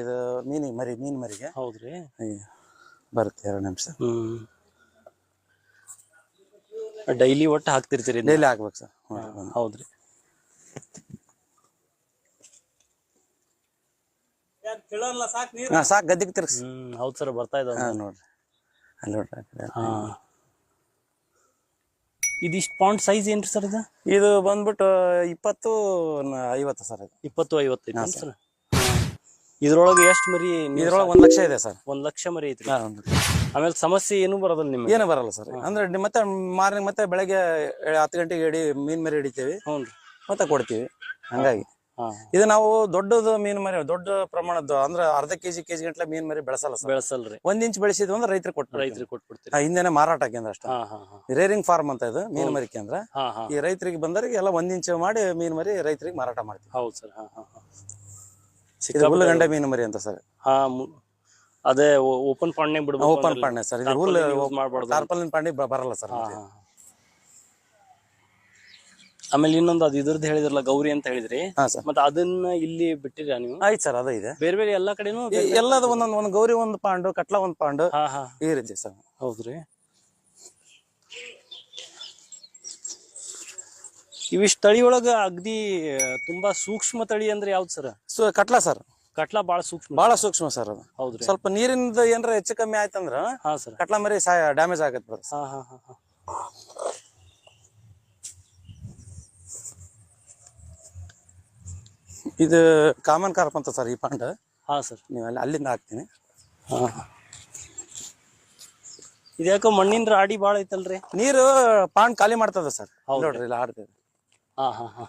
ಇದು ಮೀನಿಗೆ ಮರಿ ಮೀನ್ ಮರಿಗೆ. ಹೌದ್ರಿ? ಬರುತ್ತೆ ಎರಡು ನಿಮಿಷ. ಹ್ಮ್. ಡೈಲಿ ಒಟ್ಟು ಹಾಕ್ತಿರ್ತೀರಿ? ಡೈಲಿ ಹಾಕ್ಬೇಕು ಸರ್. ಹೌದ್ರಿ. ಸಾಕು ಗದ್ದಿಗೆ ತಿರ್ಗಿಸಿ. ಹ್ಮ್ ಹೌದ್ ಸರ್ ಬರ್ತಾ ಇದಾವ ಹಾ ನೋಡ್ರಿ. ಅಲ್ಲಿ ನೋಡ್ರಿ. ಹಾ. ಇದಿಷ್ಟು ಪಾಯಿಂಟ್ ಸೈಜ್ ಏನ್ರಿ ಸರ್ ಇದು? ಇದು ಬಂದ್ಬಿಟ್ಟು ಇಪ್ಪತ್ತು ನ- ಐವತ್ತು ಸರ್ ಇದು. ಇಪ್ಪತ್ತು ಐವತ್ತು ಸರ್? ಇದ್ರೊಳಗೆ ಎಷ್ಟು ಮರಿ ಇದ್ರೊಳಗೆ ಒಂದ್ ಲಕ್ಷ ಇದೆ ಸರ್. ಒಂದ್ ಲಕ್ಷ ಮರಿ ಐತ್ರಿ. ಆಮೇಲೆ ಸಮಸ್ಯೆ ಏನು ಬರೋದಿಲ್ಲ ನಿಮ್ಗೆ? ಏನು ಬರಲ್ಲ ಸರ್. ಅಂದ್ರೆ ಮತ್ತೆ ಮಾರ್ನಿಂಗ್ ಮತ್ತೆ ಬೆಳಗ್ಗೆ ಹತ್ತು ಗಂಟೆಗೆ ಹಿಡಿ ಮೀನ್ ಮರಿ ಹಿಡಿತೀವಿ. ಹ್ಞೂನ್ರಿ ಮತ್ತೆ ಕೊಡ್ತೀವಿ. ಹಂಗಾಗಿ. ಇದು ನಾವು ದೊಡ್ಡದು ಮೀನ್ ಮರಿ ದೊಡ್ಡ ಪ್ರಮಾಣದ್ದು ಅಂದ್ರೆ ಅರ್ಧ ಕೆಜಿ ಕೆಜಿ ಗಂಟ್ಲೆ ಮೀನ್ ಮರಿ ಬೆಳೆಸಲ್ಲ ಬೆಳೆಸಲ್ರಿ. ಒಂದ್ ಇಂಚ್ ಬೆಳೆಸಿದ್ವಿ ಅಂದ್ರೆ ರೈತರಿಗೆ ಕೊಟ್ಟು ರೈತರಿಗೆ ಕೊಟ್ಬಿಡ್ತೀವಿ ಹಿಂದೆನೆ ಮಾರಾಟ ಕೇಂದ್ರ ಅಷ್ಟೇ. ರೇರಿಂಗ್ ಫಾರ್ಮ್ ಅಂತ ಇದು ಮೀನ್ ಮರಿ ಕೇಂದ್ರ. ಈ ರೈತರಿಗೆ ಬಂದವರಿಗೆ ಎಲ್ಲ ಒಂದ್ ಇಂಚ್ ಮಾಡಿ ಮೀನ್ ಮರಿ ರೈತರಿಗೆ ಮಾರಾಟ ಮಾಡ್ತೀವಿ. ಹೌದು ಸರ್. ಹುಲ್ಲುಗಂಡೆ ಮೀನು ಮರಿ ಅಂತ ಸರ್. ಮು- ಅದೇ ಓಪನ್ ಪಾಂಡ್ನಾಗ ಬಿಡ್ಬೇಕು ಓಪನ್ ಪಾಂಡೆ ಸರ್ ಇದು ಹುಲ್ಲು ಯೂಸ್ ಮಾಡ್ಬಾರ್ದು. ಟಾರ್ಪಲಿನ್ ಪಾಂಡೆ ಬ- ಬರಲ್ಲ ಸರ್ ಹಾ, ಹಾ. ಆಮೇಲೆ ಇನ್ನೊಂದು ಅದು ಇದ್ರದ್ದು ಹೇಳಿದ್ರಲ್ಲ ಗೌರಿ ಅಂತ ಹೇಳಿದ್ರಿ. ಹಾ ಸರ್. ಮತ್ತೆ ಅದನ್ನ ಇಲ್ಲಿ ಬಿಟ್ಟಿದ್ರ ನೀವು? ಆಯ್ತು ಸರ್ ಅದು ಇದೆ. ಬೇರೆ ಬೇರೆ ಎಲ್ಲಾ ಕಡೆನೂ ಎ- ಎಲ್ಲದು ಒಂದೊಂದು ಒಂದು ಗೌರಿ ಒಂದು ಪಾಂಡು ಕಟ್ಲ ಒಂದು ಪಾಂಡು ಹಾ ಹಾ. ಈ ರೀತಿ ಸರ್. ಹೌದ್ರಿ. ಇವಿಷ್ಟು ತಳಿ ಒಳಗ ಅಗ್ದಿ ತುಂಬಾ ಸೂಕ್ಷ್ಮ ತಳಿ ಅಂದ್ರೆ ಯಾವ್ದು sir so catla sir catla ಬಾಳ ಸೂಕ್ಷ್ಮ. ಬಹಳ ಸೂಕ್ಷ್ಮ ಸರ್ ಅದು. ಹೌದ್ರಿ. ಸ್ವಲ್ಪ ನೀರಿನಿಂದ ಏನಾರ ಹೆಚ್ಚು ಕಮ್ಮಿ ಆಯ್ತಂದ್ರ ಹಾ ಸರ್ ಕಟ್ಲಾ ಮರಿ ಡ್ಯಾಮೇಜ್ ಆಗತ್ತೆ brother. ಹಾ ಹಾ ಹಾ ಇದು ಕಾಮನ್ ಕಾರ್ಪ್ ಅಂತ ಸರ್ ಈ ಪಾಂಡ. ಹಾ ಸರ್ ನೀವು ಅಲ್ಲಿ ಅಲ್ಲಿಂದ ಹಾಕ್ತೀನಿ. ಹಾ ಇದ್ಯಾಕೋ ಮಣ್ಣಿನ ರಾಡಿ ಬಾಳ ಐತಲ್ರಿ? ನೀರು ಪಾಂಡ್ ಖಾಲಿ ಮಾಡ್ತದ ಸರ್. ನೋಡ್ರಿ ಇಲ್ಲಿ ಆಡ್ತದೆ ಹಾ ಹಾ ಹಾ.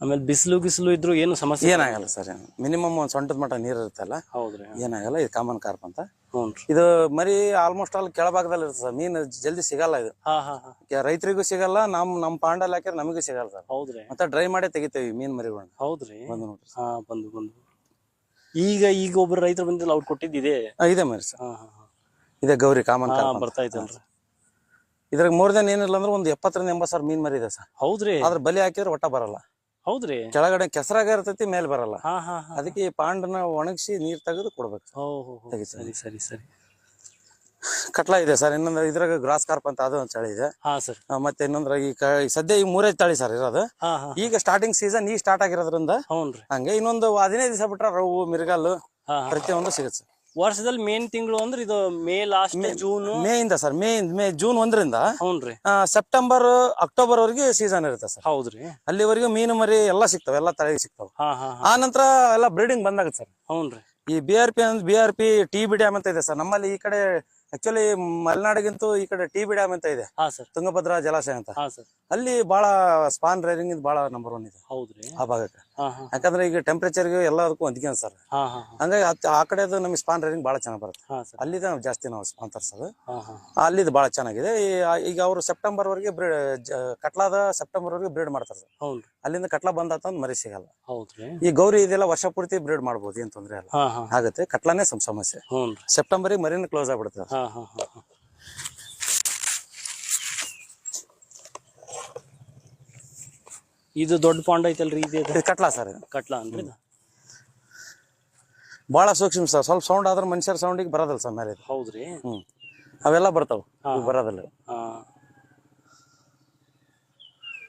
ಆಮೇಲೆ ಬಿಸಿಲು ಗಿಸಿಲು ಇದ್ರು ಏನು ಸಮಸ್ಯೆ ಏನಾಗಲ್ಲ ಸರ್ ಮಿನಿಮಮ್ ಒಂದು ಸೊಂಟದ ಮಟ್ಟ ನೀರು ಇರುತ್ತಲ್ಲ? ಹೌದ್ರಿ ಏನಾಗಲ್ಲ ಇದು ಕಾಮನ್ ಕಾರ್ಪ್ ಅಂತ. ಇದು ಮರಿ ಆಲ್ಮೋಸ್ಟ್ ಆಲ್ ಕೆಳಭಾಗದಲ್ಲಿ ಇರುತ್ತೆ ಸರ್ ಮೀನು ಜಲ್ದಿ ಸಿಗಲ್ಲ ಇದು. ಹಾ ಹಾ ರೈತರಿಗೂ ಸಿಗಲ್ಲ ನಮ್ ನಮ್ ಪಾಂಡಲ್ಲಿ ಹಾಕಿದ್ರೆ ನಮಗೂ ಸಿಗಲ್ಲ ಸರ್. ಹೌದ್ರಿ. ಮತ್ತೆ ಡ್ರೈ ಮಾಡಿ ತೆಗಿತೇವಿ ಮೀನ್ ಮರಿಗಳನ್ನ ಹೌದ್ರಿ. ಬಂದು ನೋಡ್ರಿ ಹಾ ಬಂದು ಬಂದು. ಈಗ ಈಗ ಒಬ್ರು ರೈತರು ಬಂದಿಲ್ಲ ಅವ್ರು ಕೊಟ್ಟಿದ್ದಿದೆ ಇದೆ ಮರಿ ಸರ್. ಹಾ ಹಾ ಹಾ. ಇದೆ ಗೌರಿ ಕಾಮನ್ ಹಾ. ಬರ್ತಾ ಇತ್ತಲ್ರಿ ಇದ್ರಾಗ ಮೂರ್ ದಿನ ಏನಿಲ್ಲ ಅಂದ್ರೆ ಒಂದು ಎಪ್ಪತ್ತರಿಂದ ಎಂಬತ್ತು ಸಾವಿರ ಮೀನ್ ಮರಿ ಇದೆ ಸರ್. ಹೌದ್ರಿ. ಅದ್ರ ಬಲಿ ಹಾಕಿದ್ರೆ ಒಟ್ಟ ಬರಲ್ಲ. ಹೌದ್ರಿ. ಕೆಳಗಡೆ ಕೆಸರಾಗ ಇರ್ತೈತಿ ಮೇಲ್ ಬರಲ್ಲ. ಹಾ ಹಾ ಹಾ ಅದಕ್ಕೆ ಈ ಪಾಂಡನ ಒಣಗಿಸಿ ನೀರ್ ತೆಗೆದು ಕೊಡ್ಬೇಕು ಓ ಹೋ ಸರಿ ಸರಿ ಸರಿ. ಕಟ್ಲ ಇದೆ ಸರ್. ಇನ್ನೊಂದು ಇದ್ರಾಗ ಗ್ರಾಸ್ ಕಾರ್ಪ್ ಅಂತ ಅದು ಒಂದು ತಳಿ ಇದೆ. ಹಾ ಸರ್. ಆ, ಮತ್ತೆ ಇನ್ನೊಂದ್ರ ಈ ಕ- ಈ ಸದ್ಯ ಈ ಮೂರೇ ತಳಿ ಸರ್ ಇರೋದು. ಹಾ ಹಾ ಈಗ ಸ್ಟಾರ್ಟಿಂಗ್ ಸೀಸನ್ ಈಗ ಸ್ಟಾರ್ಟ್ ಆಗಿರೋದ್ರಿಂದ ಹೌನ್ರಿ ಹಂಗೆ ಇನ್ನೊಂದು ಹದಿನೈದು ದಿವಸ ಬಿಟ್ರೆ ರವು ಮಿರ್ಗಾಲು ಹಾ ಹಾ. ಪ್ರತಿಯೊಂದು ಸಿಗುತ್ತೆ ಸರ್. ವರ್ಷದಲ್ಲಿ ಮೇನ್ ತಿಂಗಳು ಅಂದ್ರೆ ಇದು ಮೇ ಲಾಸ್ಟ್ ಜೂನ್. ಮೇ ಇಂದ ಸರ್ ಮೇ ಮೇ ಜೂನ್ ಒಂದರಿಂದ ಹೌನ್ರಿ ಸೆಪ್ಟೆಂಬರ್ ಅಕ್ಟೋಬರ್ ವರೆಗೆ ಸೀಸನ್ ಇರುತ್ತೆ ಸರ್ ಹೌದ್ರಿ ಅಲ್ಲಿವರೆಗೂ ಮೀನು ಮರಿ ಎಲ್ಲ ಸಿಗ್ತವೆ ಎಲ್ಲ ತಳಿ ಸಿಗ್ತವೆ. ಆ ನಂತರ ಎಲ್ಲ ಬ್ರೀಡಿಂಗ್ ಬಂದಾಗ ಸರ್ ಹೌನ್ರಿ ಈ ಬಿ ಆರ್ ಪಿ ಅಂದ್ರೆ B R P T B dam ಅಂತ ಇದೆ ಸರ್ ನಮ್ಮಲ್ಲಿ ಈ ಕಡೆ ಆಕ್ಚುಲಿ ಮಲೆನಾಡಿಗಿಂತೂ ಈ ಕಡೆ ಟಿ ಬಿ ಡ್ಯಾಮ್ ಅಂತ ಇದೆ. ಸರ್ ತುಂಗಭದ್ರಾ ಜಲಾಶಯ ಅಂತ. ಅಲ್ಲಿ ಬಹಳ ಸ್ಪಾನ್ ರೈರಿಂಗ್ ಇದು ಬಹಳ ನಂಬರ್ ಒನ್ ಇದೆ. ಹೌದ್ರಿ. ಆ ಭಾಗಕ್ಕೆ. ಯಾಕಂದ್ರೆ ಈಗ ಟೆಂಪರೇಚರ್ಗೆ ಎಲ್ಲದಕ್ಕೂ ಹೊಂದಿಕೆ ಸರ್ ಹಂಗಾಗಿ ಆ ಕಡೆದು ನಮಗೆ ಸ್ಪಾನ್ ರೈರಿಂಗ್ ಬಹಳ ಚೆನ್ನಾಗಿ ಬರುತ್ತೆ. ಅಲ್ಲಿದೆ ನಾವು ಜಾಸ್ತಿ ನಾವು ಸ್ಪಾನ್ ತರ್ಸೋದು ಅಲ್ಲಿದು ಬಹಳ ಚೆನ್ನಾಗಿದೆ. ಈಗ ಅವರು ಸೆಪ್ಟೆಂಬರ್ ವರೆಗೆ ಬ್ರೀಡ್ ಕಟ್ಲಾದ ಸೆಪ್ಟೆಂಬರ್ ವರೆಗೆ ಬ್ರೀಡ್ ಮಾಡ್ತಾರೆ ಅಲ್ಲಿಂದ ಕಟ್ಲಾ ಬಂದಾತಂದ್ ಮರಿ ಸಿಗಲ್ಲ. ಈ ಗೌರಿ ಇದೆಲ್ಲ ವರ್ಷ ಪೂರ್ತಿ ಬ್ರೀಡ್ ಮಾಡಬಹುದು ಏನ್ ತೊಂದ್ರೆ ಇಲ್ಲ. ಆಗುತ್ತೆ. ಕಟ್ಲಾನೇ ಸಮ ಸಮಸ್ಯೆ. ಸೆಪ್ಟೆಂಬರ್ ಮರಿನ ಕ್ಲೋಸ್ ಆಗ್ಬಿಡುತ್ತೆ ಹಾ ಹಾಂ ಹಾಂ ಹಾಂ. ಇದು ದೊಡ್ಡ ಪಾಂಡ್ ಐತಲ್ರಿ ಇದು? ಕಟ್ಲಾ ಸರ್ ಕಟ್ಲಾ ಇದು? ಬಹಳ ಸೂಕ್ಷ್ಮ ಸರ್. ಸ್ವಲ್ಪ ಸೌಂಡ್ ಆದ್ರೆ ಮನುಷ್ಯರ ಸೌಂಡಿಗೆ ಬರೋದಿಲ್ಲ ಸರ್ ಮೇಲೆ ಇದು. ಹೌದ್ರಿ? ಹ್ಮ್. ಅವೆಲ್ಲ ಬರ್ತಾವ. ಬರೋದಲ್ಲ ಬರೋದಿಲ್ಲ. ಹಾ.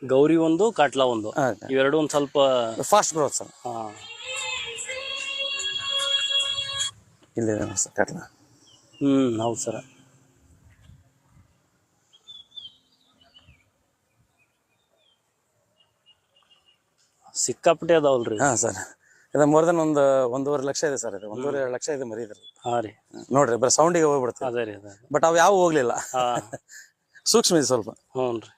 ಗೌರಿ ಒಂದು ಕಟ್ಲ ಒಂದು. ಹಾ. ಇವೆರಡು ಒಂದು ಸ್ವಲ್ಪ ಫಾಸ್ಟ್ ಗ್ರೋತ್ ಸರ್. ಹಾಂ. ಇಲ್ಲ ಸರ್ ಕಟ್ಲಾ. ಹ್ಮ್ ಹೌದು ಸರ ಸಿಕ್ಕಾಪಟ್ಟೆ ಅದಾವಲ್ರಿ? ಹಾಂ ಸರ್ ಇದು ಮೋರ್ ದನ್ ಒಂದು ಒಂದೂವರೆ ಲಕ್ಷ ಇದೆ ಸರ್ ಇದು ಒಂದೂವರೆ ಎರಡು ಲಕ್ಷ ಇದೆ ಮರಿ ಇದ್ರಲ್ಲಿ. ಹಾ ರೀ. ನೋಡ್ರಿ ಬರೀ ಸೌಂಡಿಗೆ ಹೋಗ್ಬಿಡ್ತೀವಿ. ಅದೇ ರೀ ಅದೇ ಬಟ್ ಅವು ಯಾವ ಹೋಗ್ಲಿಲ್ಲ. ಹಾ. ಸೂಕ್ಷ್ಮ ಇದೆ ಸ್ವಲ್ಪ. ಹ್ಞೂನ್ರಿ.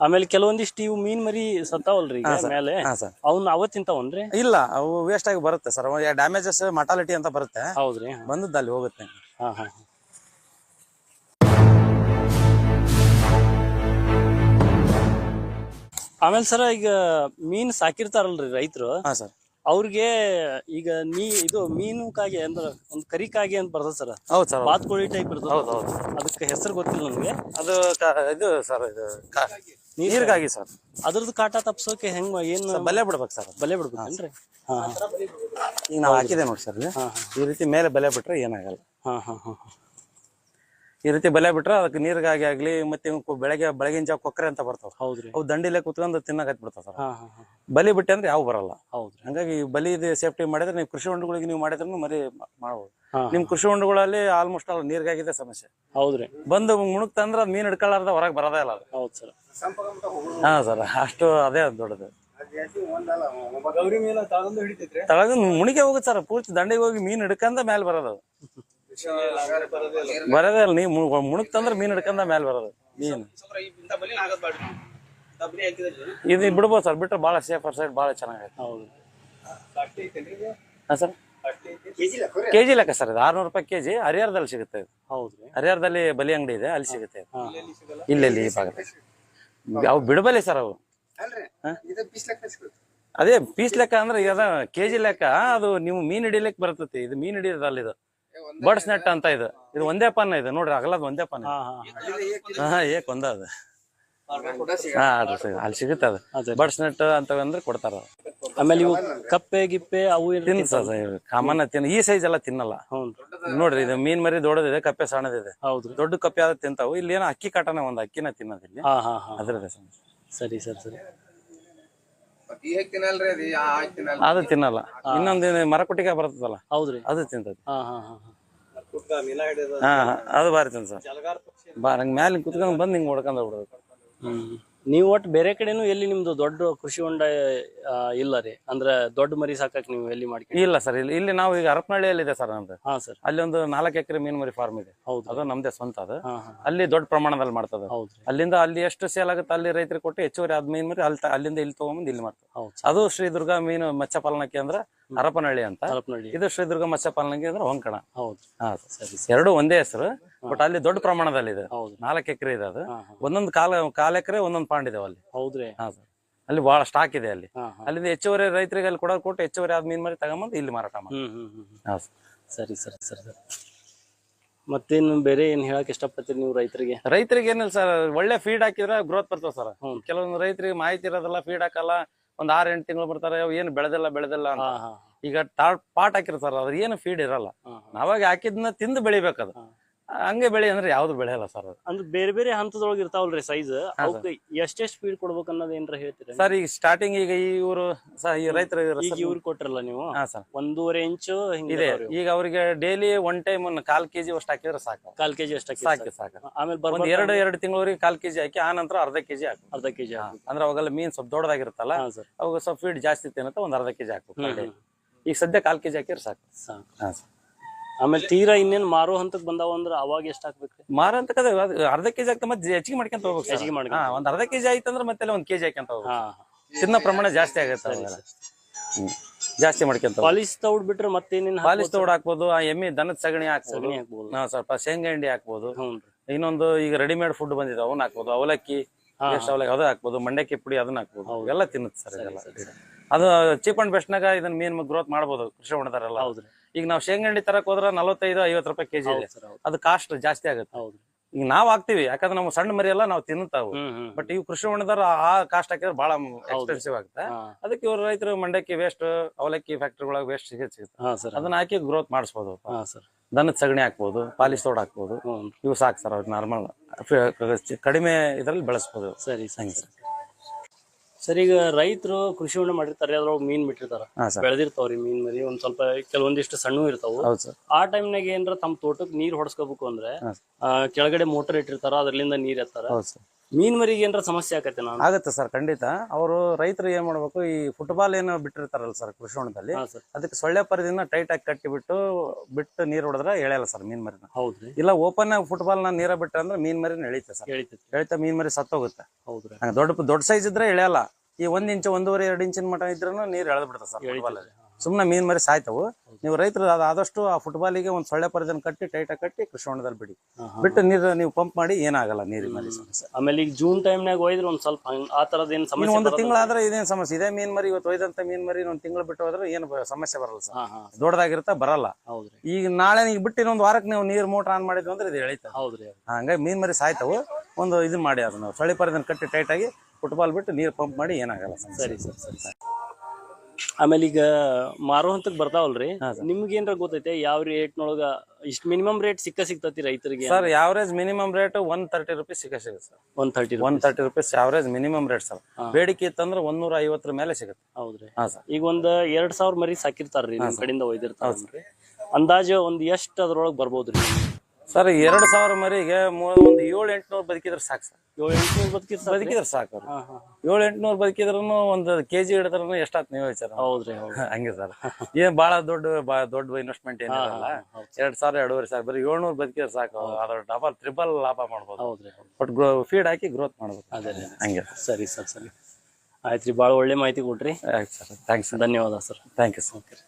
ಆಮೇಲೆ ಕೆಲವೊಂದಿಷ್ಟು ಇವು ಮೀನ್ ಮರಿ ಸತ್ತಾವಲ್ರಿ ಈಗ ಮೇಲೆ. ಹಾ ಸರ್. ಅವನ್ನ ಅವತ್ ತಿಂತಾವನ್ರಿ ಇಲ್ಲ ಅವು ವೇಸ್ಟ್ ಆಗಿ ಬರುತ್ತೆ ಸರ್. ಡ್ಯಾಮೇಜಸ್ ಮಟಾಲಿಟಿ ಅಂತ ಬರುತ್ತೆ. ಹೌದ್ರಿ ಬಂದದ್ದು ಅಲ್ಲಿ ಹೋಗುತ್ತೆ. ಹಾ ಹಾ. ಆಮೇಲೆ ಸರ ಈಗ ಮೀನ್ ಸಾಕಿರ್ತಾರಲ್ರಿ ರೈತರು. ಹಾ ಸರ್. ಅವ್ರಿಗೆ ಈಗ ನೀ ಇದು ಮೀನುಕಾಗೆ ಅಂದ್ರ ಒಂದ್ ಕರಿಕಾಗೆ ಅಂತ ಬರ್ತದ ಸರ್. ಹೌದು ಸರ್ ಬಾತ್ಕೋಳಿ ಟೈಪ್ ಇರ್ತದ. ಹೌದು ಹೌದು. ಅದಕ್ಕೆ ಹೆಸರು ಗೊತ್ತಿಲ್ಲ ನನಗೆ ಅದು ಕ- ಇದು ಸರ್ ಇದು ಕ- ನೀರಿಗಾಗಿ. ಸರ್. ಅದ್ರದ್ದು ಕಾಟ ತಪ್ಸೋಕೆ ಹೆಂಗ್ ಏನ್ ಬಲೆ ಬಿಡ್ಬೇಕು ಸರ್ ಬಲೆ ಬಿಡ್ಬೇಕೇನ್ರಿ ಹಾ. ಈಗ ನಾವು ಹಾಕಿದೆ ನೋಡಿ ಸರ್ ಇಲ್ಲಿ. ಈ ರೀತಿ ಮೇಲೆ ಬಲೆ ಬಿಟ್ರೆ ಏನಾಗಲ್ಲ. ಹಾ ಹಾ ಹಾ ಹಾ. ಈ ರೀತಿ ಬಲೆ ಬಿಟ್ರೆ ಅದಕ್ಕೆ ನೀರಿಗಾಗಿ ಆಗ್ಲಿ ಮತ್ತೆ ಬೆಳಗ್ಗೆ ಬೆಳಗಿನ ಜಾವ ಕೊಕ್ಕರೆ ಅಂತ ಬರ್ತಾವ ಹೌದ್ರಿ. ಅವು ದಂಡಿಲೆ ಕುತ್ಕೊಂಡು ತಿನ್ನಕ್ ಬಿಡ್ತಾವ ಸರ್. ಹಾ ಹಾ ಹಾ. ಬಲಿ ಬಿಟ್ಟೆ ಅಂದ್ರೆ ಯಾವ ಬರಲ್ಲ. ಹೌದ್ರಿ. ಹಂಗಾಗಿ ಈ ಬಲಿದು ಸೇಫ್ಟಿ ಮಾಡಿದ್ರೆ ನೀವು ಕೃಷಿ ಹೊಂಡಗಳಿಗೆ ನೀವು ಮಾಡಿದ್ರು ಮರಿ ಮಾಡಬಹುದು ಮಾಡ್ಬೋದು. ಹಾ ನಿಮ್ ಕೃಷಿ ಹೊಂಡಗಳಲ್ಲಿ ಆಲ್ಮೋಸ್ಟ್ ಆಲ್ ನೀರಿಗಾಗಿದೆ ಸಮಸ್ಯೆ. ಹೌದ್ರಿ. ಬಂದು ಮುಣುಕ್ತಂದ್ರ ತಂದ್ರೆ ಮೀನ್ ಹಿಡ್ಕೊಳ್ಳಾರ್ದ ಹೊರಗೆ ಬರೋದೇ ಇಲ್ಲ ಅದು. ಹೌದ್ ಸರ್. ಹಾ ಸರ್ ಅಷ್ಟು ಅದೇ ಅದ್ ದೊಡ್ಡದು. ಗೌರಿ ಹಿಡಿತೈತ್ರಿ? ತಳಗ ಮುಣಿಗೆ ಹೋಗುತ್ತೆ ಸರ್ ಪೂರ್ತಿ ದಂಡೆಗೆ ಹೋಗಿ ಮೀನ್ ಹಿಡ್ಕಂದ ಮೇಲೆ ಬರೋದು ಅದು. ಬರೋದೇ ನೀ ನೀವು ಮುಣುಕ್ತಂದ್ರ ಮೀನ್ ಹಿಡ್ಕಂದ ಮೇಲೆ ಬರೋದು. ಮೀನ್. ಇದು ಬಿಡ್ಬೋದು ಸರ್. ಬಿಟ್ರೆ ಭಾಳ ಸೇಫರ್ ಸೈಡ್ ಭಾಳ ಚೆನ್ನಾಗೈತೆ. ಹೌದು. ಹಾಂ ಸರ್? ಕೆಜಿ ಲೆಕ್ಕ ಕೆಜಿ ಲೆಕ್ಕ ಸರ್ ಇದು. ಆರ್ನೂರು ರೂಪಾಯಿ ಕೆಜಿ. ಹರಿಹರದಲ್ಲಿ ಸಿಗುತ್ತೆ ಹೌದು ಹರಿಹರದಲ್ಲಿ ಬಲಿ ಅಂಗಡಿ ಇದೆ. ಅಲ್ಲಿ ಸಿಗುತ್ತೆ ಇಲ್ಲೆಲ್ಲಿ ಈ ಭಾಗದಲ್ಲಿ. ಅವು ಬಿಡಬಲಿ ಸರ್ ಅವು. ಅಲ್ರಿ. ಇದು ಪೀಸ್ ಲೆಕ್ಕ ಸಿಗುತ್ತೆ. ಅದೇ ಪೀಸ್ ಲೆಕ್ಕ ಅಂದ್ರೆ ಈಗ ಕೆಜಿ ಲೆಕ್ಕ ಅದು ನೀವು ಮೀನ್ ಹಿಡಿಲಿಕ್ಕೆ ಬರ್ತೈತಿ. ಇದು ಮೀನ್ ಹಿಡಿಯೋದಲ್ಲ ಇದು. ಬಡ್ಸ್ ನೆಟ್ ಅಂತ ಇದು. ಇದು ಒಂದೇ ಪನ್ನ ಇದು. ನೋಡ್ರಿ ಅಗಲದ ಒಂದೇ ಪಾನ ಹಾ ಹಾ. ಹಾ ಏಕ್ ಒಂದ ಅದ. ಕೂಡ ಸಿಗ ಹಾ ಅಲ್ಲಿ ಸಿಗುತ್ತೆ ಅದು. ಅದೇ. ಬಡ್ಸ್ ನೆಟ್ ಅಂತ ಅಂದ್ರೆ ಕೊಡ್ತಾರ ಆಮೇಲೆ ಇವು ಕಪ್ಪೆ ಗಿಪ್ಪೆ ಅವು ತಿನ್ಸ ಸರ್ ಕಾಮನ್ ತಿನ್ನ ಈ ಸೈಜ್ ಎಲ್ಲ ತಿನ್ನಲ್ಲ. ನೋಡ್ರಿ ಇದು ಮೀನ್ ಮರಿ ದೊಡ್ಡದಿದೆ ಕಪ್ಪೆ ಸಣ್ಣದಿದೆ. ಹೌದು. ದೊಡ್ಡ ಕಪ್ಪೆ ಆದ ತಿಂತಾವು. ಇಲ್ಲಿ ಏನೋ ಅಕ್ಕಿ ಕಾಟನ ಒಂದ್ ಅಕ್ಕಿನ ತಿನ್ನೋದಿಲ್ಲ ಹಾ ಹಾ ಹಾ. ಅದ್ರದ್ದೇ ಸಮಸ್ಯೆ ಸರಿ ಸರಿ ಸರಿ. ಅದು? ತಿನ್ನಲ್ಲ. ಇನ್ನೊಂದು ಮರಕುಟಿಗೆ ಬರ್ತದಲ್ಲ? ಹೌದ್ರಿ. ಅದು ತಿಂತದ. ಹಾ ಅದು ಬಾರಿ ಸರ್ ಜಲಗಾರ ಪಕ್ಷಿ ಬಾ ನಂಗೆ ಮ್ಯಾಲೆ ಕುತ್ಕೊಂಡು ಬಂದು ಹಿಂಗೆ ಹೊಡ್ಕೊಂಡ್ ಬಿಡೋದು ಹ್ಮ್ ನೀವು ಒಟ್ಟು ಬೇರೆ ಕಡೆನೂ ಎಲ್ಲಿ ನಿಮ್ದು ದೊಡ್ಡ ಕೃಷಿ ಹೊಂಡ ಆ, ಇಲ್ಲ ರೀ? ಅಂದ್ರೆ ದೊಡ್ಡ ಮರಿ ಸಾಕಕ್ ನೀವು ಎಲ್ಲಿ ಮಾಡ್ಕೊಂಡು ಇಲ್ಲ ಸರ್ ಇಲ್ಲಿ ಇಲ್ಲಿ ನಾವು ಈಗ ಹರಪನಹಳ್ಳಿಯಲ್ಲಿ ಇದೆ ಸರ್ ನಮ್ದು. ಹಾ ಸರ್. ಅಲ್ಲಿ ಒಂದು ನಾಲ್ಕು ಎಕರೆ ಮೀನು ಮರಿ ಫಾರ್ಮ್ ಇದೆ. ಹೌದು. ಅದು ನಮ್ದೇ ಸ್ವಂತ ಅದು. ಹಾ ಹಾ ಅಲ್ಲಿ ದೊಡ್ಡ ಪ್ರಮಾಣದಲ್ಲಿ ಮಾಡ್ತದ. ಹೌದು ಅಲ್ಲಿಂದ ಅಲ್ಲಿ ಎಷ್ಟು ಸೇಲ್ ಆಗುತ್ತೆ ಅಲ್ಲಿ ರೈತರಿಗೆ ಕೊಟ್ಟು ಹೆಚ್ಚುವರಿ ಆದ ಮೀನು ಮರಿ ಅಲ್ಲಿ ತ- ಅಲ್ಲಿಂದ ಇಲ್ಲಿ ತಗೊಂಬಂದು ಇಲ್ಲಿ ಮಾಡ್ತಾರೆ. ಹೌದು ಅದು ಶ್ರೀ ದುರ್ಗಾ ಮೀನು ಮತ್ಸ್ಯ ಪಾಲನಾ ಕೇಂದ್ರ ಹರಪನಹಳ್ಳಿ ಅಂತ. ಹರಪನಹಳ್ಳಿ. ಇದು ಶ್ರೀ ದುರ್ಗಾ ಮತ್ಸ್ಯ ಪಾಲನಾ ಕೇಂದ್ರ ಹೊಂಕಣ. ಹೌದು. ಸರಿ ಎರಡು ಒಂದೇ ಹೆಸರು ಬಟ್ ಅಲ್ಲಿ ದೊಡ್ಡ ಪ್ರಮಾಣದಲ್ಲಿ ಇದೆ. ನಾಲ್ಕು ಎಕರೆ ಇದೆ ಅದು. ಒಂದೊಂದು ಕಾಲ ಕಾಲ ಎಕರೆ ಒಂದೊಂದು ಪಾಂಡ್ ಇದಾವೆ ಅಲ್ಲಿ. ಹೌದ್ರಿ. ಹಾ ಸರ್. ಅಲ್ಲಿ ಬಹಳ ಸ್ಟಾಕ್ ಇದೆ ಅಲ್ಲಿ. ಅಲ್ಲಿಂದ ಹೆಚ್ಚುವರಿ ರೈತರಿಗೆ ಅಲ್ಲಿ ಕೊಡೋದು ಕೊಟ್ಟು ಹೆಚ್ಚುವರಿ ಆದ ಮೀನ್ ಮರಿ ತಗೊಂಬಂದು ಇಲ್ಲಿ ಮಾರಾಟ ಮಾಡಿ. ಹಾ ಸರಿ. ಸರಿ ಸರಿ ಸರಿ ಮತ್ತೇನು ಬೇರೆ ಏನ್ ಹೇಳಕ್ ಇಷ್ಟಪಡ್ತೀರಿ ನೀವು ರೈತರಿಗೆ? ರೈತರಿಗೆ ಏನಿಲ್ಲ ಸರ್. ಒಳ್ಳೆ ಫೀಡ್ ಹಾಕಿದ್ರೆ ಗ್ರೋತ್ ಬರ್ತದೆ ಸರ್. ಕೆಲವೊಂದು ರೈತರಿಗೆ ಮಾಹಿತಿ ಇರೋದಿಲ್ಲ ಫೀಡ್ ಹಾಕಲ್ಲ. ಒಂದ್ ಆರ್ ಎಂಟು ತಿಂಗಳು ಬರ್ತಾರೆ ಏನು ಬೆಳೆದಿಲ್ಲ ಬೆಳೆದಿಲ್ಲ ಅಂತ ಈಗ ಟಾಟ್ ಪಾಟ್ ಹಾಕಿರ್ತಾರ ಅದ್ರ ಏನು ಫೀಡ್ ಇರಲ್ಲ. ನಾವಾಗ ಹಾಕಿದ್ನ ತಿಂದು ಬೆಳಿಬೇಕದು. ಹಂಗೆ ಬೆಳೆ ಅಂದ್ರೆ ಯಾವ್ದು ಬೆಳೆಯಲ್ಲ ಸರ್ ಅದು. ಅಂದ್ರೆ ಬೇರೆ ಬೇರೆ ಹಂತದೊಳಗೆ ಇರ್ತಾವಲ್ರಿ ಸೈಜ್ ಅವಕ್ಕೆ ಎಷ್ಟೆಷ್ಟು ಸ್ಪೀಡ್ ಕೊಡ್ಬೇಕು ಅನ್ನೋದು ಏನ್ರ ಹೇಳ್ತೀರಿ ಸರ್ ಈಗ ಸ್ಟಾರ್ಟಿಂಗ್ ಈಗ ಈ ಇವರು ಈ ರೈತರು ಈಗ ಇವ್ರಿಗೆ ಕೊಟ್ರಲ್ಲ ನೀವು? ಹಾ ಸರ್. ಒಂದೂವರೆ ಇಂಚು ಇದೆ. ಈಗ ಅವ್ರಿಗೆ ಡೈಲಿ ಒನ್ ಟೈಮ್ ಕಾಲ್ ಕೆಜಿ ಅಷ್ಟು ಹಾಕಿದ್ರೆ ಸಾಕು. ಕಾಲ್ ಕೆಜಿ ಅಷ್ಟು ಸಾಕು. ಸಾಕು. ಆಮೇಲೆ ಒಂದ್ ಎರಡು ಎರಡು ತಿಂಗಳವರೆಗೆ ಕಾಲ್ ಕೆಜಿ ಹಾಕಿ ಆ ನಂತರ ಅರ್ಧ ಕೆಜಿ ಹಾಕು ಅರ್ಧ ಕೆಜಿ ಅಂದ್ರೆ ಅವಾಗೆಲ್ಲ ಮೀನ್ ಸ್ವಲ್ಪ ದೊಡ್ಡದಾಗಿರುತ್ತಲ್ಲ ಅವಾಗ ಸ್ವಲ್ಪ ಫೀಡ್ ಜಾಸ್ತಿ ತಿನ್ನತ್ತ ಒಂದ್ ಅರ್ಧ ಕೆಜಿ ಹಾಕು. ಈಗ ಸದ್ಯ ಕಾಲ್ ಕೆಜಿ ಹಾಕಿದ್ರೆ ಸಾಕು. ಸಾಕು. ಆಮೇಲೆ ತೀರಾ ಇನ್ನೇನ್ ಮಾರೋ ಹಂತಕ್ ಬಂದಾವ ಅಂದ್ರೆ ಅವಾಗ ಎಷ್ಟ್ ಹಾಕ್ಬೇಕ್ರಿ ಮಾರ ಅಂತ ಕದ ಅರ್ಧ ಕೆಜಿ ಹಾಕ್ತಾ ಮತ್ತೆ ಹೆಚ್ಚಿಗೆ ಮಾಡ್ಕೊಂತ ಹೋಗ್ಬೇಕು. ಹೆಚ್ಚಿಗೆ ಮಾಡ್ಕೊಂತ ಹಾ ಒಂದ್ ಅರ್ಧ ಕೆಜಿ ಆಯ್ತಂದ್ರೆ ಮತ್ತೆ ಒಂದ್ ಕೆಜಿ ಹಾಕ್ಯಂತ ಹೋಗ್ಬೇಕು. ಹಾ. ತಿನ್ನೋ ಪ್ರಮಾಣ ಜಾಸ್ತಿ ಆಗತ್ತೆ. ಹ್ಮ್. ಜಾಸ್ತಿ ಮಾಡ್ಕೊಂತ ಹೋಗ್ಬೇಕು. ಪಾಲಿಸ್ ತೌಡ್ ಬಿಟ್ರೆ ಮತ್ತೇನೇನ್ ಪಾಲಿಸ್ ತೌಡ್ ಹಾಕ್ಬೋದು ಆ ಎಮ್ಮಿ ದನದ ಸಗಣಿ ಹಾಕ್ಬೋದು. ಸಗಣಿ ಹಾಕ್ಬೋದು. ಹಾ, ಸ್ವಲ್ಪ ಶೇಂಗಾ ಹಿಂಡಿ ಹಾಕ್ಬೋದು. ಇನ್ನೊಂದು ಈಗ ರೆಡಿಮೇಡ್ ಫುಡ್ ಬಂದಿದೆ ಅವನ್ನ ಹಾಕ್ಬೋದು. ಅವಲಕ್ಕಿ ಎಷ್ಟು ಅವಲಕ್ಕಿ ಅದು ಹಾಕ್ಬೋದು. ಮಂಡಕ್ಕಿ ಪುಡಿ ಅದನ್ನ ಹಾಕ್ಬೋದು. ಎಲ್ಲ ತಿನ್ನುತ್ತೆ ಸರ್ ಇದೆಲ್ಲ. ಅದು ಚೀಪ್ ಅಂಡ್ ಬೆಸ್ಟ್ ನಾಗ ಇದನ್ನ ಮೀನ್ ಗ್ರೋತ್ ಮಾಡ್ಬೋದು ಕೃಷಿ ಹೊಣದಾರಲ್ಲ ಹೌದ್ರಿ ಈಗ ನಾವು ಶೇಂಗಾ ತರಕ್ ಹೋದ್ರ ನಲವತ್ತೈದು ಐವತ್ತು ರೂಪಾಯಿ ಕೆಜಿ ಇದೆ. ಅದು ಕಾಸ್ಟ್ ಜಾಸ್ತಿ ಆಗುತ್ತೆ. ಈಗ ನಾವ್ ಹಾಕ್ತಿವಿ ಯಾಕಂದ್ರೆ ನಮ್ಮ ಸಣ್ಣ ಮರಿ ಎಲ್ಲ ನಾವು ತಿನ್ನುತ್ತಾವು. ಬಟ್ ಇವ್ ಕೃಷಿ ಹೊಣದಾರ ಆ ಕಾಸ್ಟ್ ಹಾಕಿದ್ರೆ ಬಹಳ ಎಕ್ಸ್ಪೆನ್ಸಿವ್ ಆಗುತ್ತೆ. ಅದಕ್ಕೆ ಇವ್ರ ರೈತರು ಮಂಡಕ್ಕಿ ವೇಸ್ಟ್ ಅವಲಕ್ಕಿ ಫ್ಯಾಕ್ಟ್ರಿಗಳಾಗ ವೇಸ್ಟ್ ಸಿಗುತ್ತೆ. ಅದನ್ನ ಹಾಕಿ ಗ್ರೋತ್ ಮಾಡಿಸಬಹುದು ದನದ ಸಗಣಿ ಹಾಕ್ಬೋದು ಪಾಲಿಸ್ ತೋಡ್ ಹಾಕ್ಬೋದು. ಇವು ಸಾಕು ಸರ್ ನಾರ್ಮಲ್ ಕಡಿಮೆ ಇದ್ರಲ್ಲಿ ಬೆಳೆಸ್ಬೋದು. ಸರಿ. ಸರಿ. ಸರ್ ಈಗ ರೈತರು ಕೃಷಿ ಹೊಂಡ ಮಾಡಿರ್ತಾರೆ ಅದ್ರೊಳಗೆ ಮೀನ್ ಬಿಟ್ಟಿರ್ತಾರ. ಹಾ ಸರ್. ಬೆಳೆದಿರ್ತಾವ್ರಿ ಮೀನ್ ಮರಿ ಒಂದ್ ಸ್ವಲ್ಪ ಕೆಲವೊಂದಿಷ್ಟು ಸಣ್ಣ ಇರ್ತಾವು. ಹೌದು ಸರ್. ಆ ಟೈಮ್ನಾಗ ಏನ್ರ ತಮ್ಮ ತೋಟಕ್ಕೆ ನೀರ್ ಹೊಡ್ಸ್ಕೋಬೇಕು ಅಂದ್ರೆ ಹಾ. ಆ, ಕೆಳಗಡೆ ಮೋಟರ್ ಇಟ್ಟಿರ್ತಾರ ಅದ್ರಲಿಂದ ನೀರ್ ಎತ್ತಾರ. ಹೌದು ಸರ್. ಮೀನ್ ಮರಿಗೆ ಏನಾರ ಸಮಸ್ಯೆ ಆಗತ್ತೆ ನಾನು? ಆಗುತ್ತೆ ಸರ್ ಖಂಡಿತ. ಅವರು ರೈತರು ಏನ್ ಮಾಡ್ಬೇಕು ಈ ಫುಟ್ಬಾಲ್ ಏನು ಬಿಟ್ಟಿರ್ತಾರಲ್ಲ ಸರ್ ಕೃಷಿ ಹೊಂಡದಲ್ಲಿ ಹಾ ಸರ್. ಅದಕ್ಕೆ ಸೊಳ್ಳೆ ಪರದಿಂದ ಟೈಟ್ ಆಗಿ ಕಟ್ಟಿ ಬಿಟ್ಟು ಬಿಟ್ಟು ನೀರ್ ಹೊಡೆದ್ರೆ ಎಳೆಯಲ್ಲ ಸರ್ ಮೀನ್ ಮರಿನ. ಹೌದ್ರಿ. ಇಲ್ಲ ಓಪನ್ ಆಗಿ ಫುಟ್ಬಾಲ್ನ ನೀರ ಬಿಟ್ಟರೆ ಅಂದ್ರೆ ಮೀನ್ ಮರಿನ ಎಳಿತೆ ಸರ್. ಎಳಿತ ಎಳಿತಾ ಮೀನ್ ಮರಿ ಸತ್ತೋಗುತ್ತೆ. ಹೌದ್ರಿ. ಹಂಗೆ ದೊಡ್ಡ ದೊಡ್ಡ ಸೈಜ್ ಇದ್ರೆ ಎಳೆಯಲ್ಲ. ಈ ಒಂದ್ ಇಂಚು ಒಂದೂವರೆ ಎರಡು ಇಂಚಿನ ಮಟ ಇದ್ರೂ ನೀರ್ ಎಳೆದ್ ಬಿಡ್ತದೆ ಸರ್ ಫುಟ್ಬಾಲ್ ಸುಮ್ಮನೆ ಮೀನ್ ಮರಿ ಸಾಯ್ತವು. ನೀವು ರೈತರು ಆದಷ್ಟು ಆ ಫುಟ್ಬಾಲಿಗೆ ಒಂದು ಸೊಳ್ಳೆ ಪರದನ್ ಕಟ್ಟಿ ಟೈಟಾಗಿ ಕಟ್ಟಿ ಕೃಷಿ ಹೊಂಡದಲ್ಲಿ ಬಿಡಿ. ಬಿಟ್ಟು ನೀರು ನೀವು ಪಂಪ್ ಮಾಡಿ ಏನಾಗಲ್ಲ ನೀರಿನ ಮರಿ ಸಮಸ್ಯೆ. ಆಮೇಲೆ ಈಗ ಜೂನ್ ಟೈಮ್ನಾಗ ಒಯ್ದ್ರೆ ಒಂದ್ ಸ್ವಲ್ಪ ಆ ತರದ್ ಏನ್ ಸಮಸ್ಯೆ ಒಂದು? ತಿಂಗಳಾದ್ರೆ ಇದೇನ್ ಸಮಸ್ಯೆ. ಇದೇ ಮೀನ್ ಮರಿ ಇವತ್ತು ಒಯ್ದಂತ ಮೀನ್ ಮರಿ ಒಂದು ತಿಂಗಳು ಬಿಟ್ಟು ಹೋದ್ರೆ ಏನು ಸಮಸ್ಯೆ ಬರಲ್ಲ ಸರ್. ದೊಡ್ಡದಾಗಿರುತ್ತೆ ಬರಲ್ಲ. ಹೌದ್ರಿ. ಈಗ ನಾಳೆ ಈಗ ಬಿಟ್ಟು ಇನ್ನೊಂದು ವಾರಕ್ಕೆ ನೀವು ನೀರು ಮೋಟರ್ ಆನ್ ಮಾಡಿದ್ವಿ ಅಂದ್ರೆ ಇದು ಎಳಿತ ಹೌದ್ರಿ ಹಂಗಾಗಿ ಮೀನ್ ಮರಿ ಸಾಯ್ತಾವು. ಒಂದು ಇದನ್ನ ಮಾಡಿ ಅದನ್ನ. ಸೊಳ್ಳೆ ಪರದನ್ನ ಕಟ್ಟಿ ಟೈಟ್ ಆಗಿ ಫುಟ್ಬಾಲ್ ಬಿಟ್ಟು ನೀರು ಪಂಪ್ ಮಾಡಿ ಏನಾಗಲ್ಲ ಸರ್ ಸರಿ ಸರ್ ಸರಿ ಸರ್. ಆಮೇಲೆ ಈಗ ಮಾರೋ ಹಂತಕ್ ಬರ್ತಾವಲ್ರಿ. ನಿಮ್ಗೆ ಏನ್ರ ಗೊತ್ತೈತೆ? ಯಾವ ರೇಟ್ನೊಳಗ ಇಷ್ಟ ಮಿನಿಮಮ್ ರೇಟ್ ಸಿಕ್ಕ ಸಿಗ್ತತಿ ರೈತರಿಗೆ? Sir average minimum rate one thirty rupees ಸಿಕ್ಕ ಸಿಗುತ್ತೆ sir. One thirty one thirty rupees average minimum rate sir. ಬೇಡಿಕೆ ಇತ್ತಂದ್ರೆ ಒಂದೂರ ಐವತ್ತರ ಮೇಲೆ ಸಿಗುತ್ತೆ. ಹೌದ್ರಿ. ಹಾ ಸರ್. ಈಗ ಒಂದ್ ಎರಡ್ ಸಾವಿರ ಮರಿ ಸಾಕಿರ್ತಾರ್ರಿ ನಿಮ್ ಕಡೆಯಿಂದ ಒಯ್ದಿರ್ತಾರ ಅಂದಾಜು ಒಂದ್ ಎಷ್ಟ್ ಅದ್ರೊಳಗ್ ಬರ್ಬೋದ್ರಿ? ಸರ್ ಎರಡು ಸಾವಿರ ಮರಿಗೆ ಒಂದು ಏಳು ಎಂಟ್ನೂರ್ ಬದುಕಿದ್ರೆ ಸಾಕು ಸರ್. ಏಳು ಎಂಟ್ನೂರು ಬದುಕಿರ್ತಾರ ಬದುಕಿದ್ರೆ ಸಾಕು ಅವ್ರು. ಏಳು ಎಂಟುನೂರು ಬದುಕಿದ್ರು ಒಂದು ಕೆಜಿ ಹಿಡಿದ್ರೂ ಎಷ್ಟಾತ್ ನೀವು ವಿಚಾರ ಹೌದ್ರಿ ಹೌದು ಹಂಗೆ ಸರ್. ಏನ್ ಬಹಳ ದೊಡ್ಡ ಬಾ- ದೊಡ್ಡ ಇನ್ವೆಸ್ಟ್ಮೆಂಟ್ ಏನಿರಲ್ಲ. ಎರಡ್ ಸಾವಿರ ಎರಡೂವರೆ ಸಾವಿರ ಬರೀ ಏಳ್ನೂರು ಬದುಕಿದ್ರೆ ಸಾಕು ಅದ್ರ ಡಬಲ್ ಟ್ರಿಬಲ್ ಲಾಭ ಮಾಡ್ಬೋದು. ಹೌದ್ರಿ ಹೌದು. ಬಟ್ ಗ್ರೋ ಫೀಡ್ ಹಾಕಿ ಗ್ರೋತ್ ಮಾಡ್ಬೇಕು ಅದೇ ರೀ. ಹಂಗೆ ಸರಿ. ಸರ್ ಸರಿ ಆಯ್ತ್ರಿ ಬಹಳ ಒಳ್ಳೆ ಮಾಹಿತಿ ಕೊಟ್ರಿ. ಆಯ್ತು ಸರ್. Thanks sir. ಧನ್ಯವಾದ ಸರ್. Thank you sir.